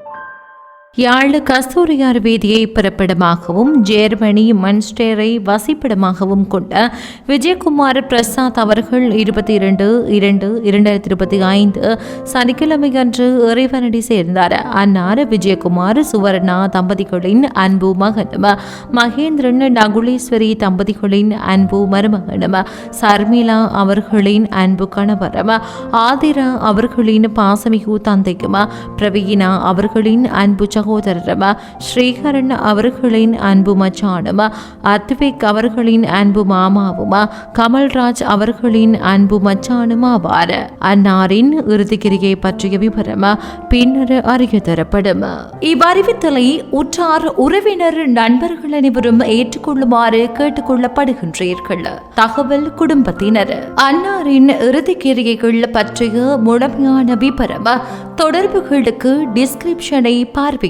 you யாழ் கஸ்தூரியார் வீதியை பிறப்பிடமாகவும் Germany மன்ஸ்டேரை வசிப்பிடமாகவும் கொண்ட விஜயகுமார் பிரசாத் அவர்கள் இருபத்தி இரண்டு இரண்டு இரண்டாயிரத்தி இருபத்தி ஐந்து சனிக்கிழமை அன்று இறைவனடி சேர்ந்தார். அன்னார் விஜயகுமார் சுவர்ணா தம்பதிகளின் அன்பு மகனும் மகேந்திரன் நகுலேஸ்வரி தம்பதிகளின் அன்பு மருமகனும் சர்மிளா அவர்களின் அன்பு கணவரும் ஆதிரா அவர்களின் பாசமிகு தந்தையும் பிரவீனா அவர்களின் அன்பு சகோதரரும்? ஸ்ரீகரன் அவர்களின் அன்பு மச்சானும் அத்விக் அவர்களின் அன்பு மாமாவும் கமல்ராஜ் அவர்களின் அன்பு மச்சானும் ஆவார் அன்னாரின் இறுதிக்கிரியை பற்றிய விவரம்? பின்னர் அறிய தரப்படும்? இவ்வறிவித்தலை உற்றார் உறவினர் நண்பர்கள் அனைவரும் ஏற்றுக்கொள்ளுமாறு கேட்டுக்கொள்ளப்படுகின்றீர்கள். தகவல் குடும்பத்தினர். அன்னாரின் இறுதிக்கிரியைகள் பற்றிய முழுமையான விபரம்? தொடர்புகளுக்கு டிஸ்கிரிப்ஷனை பார்வை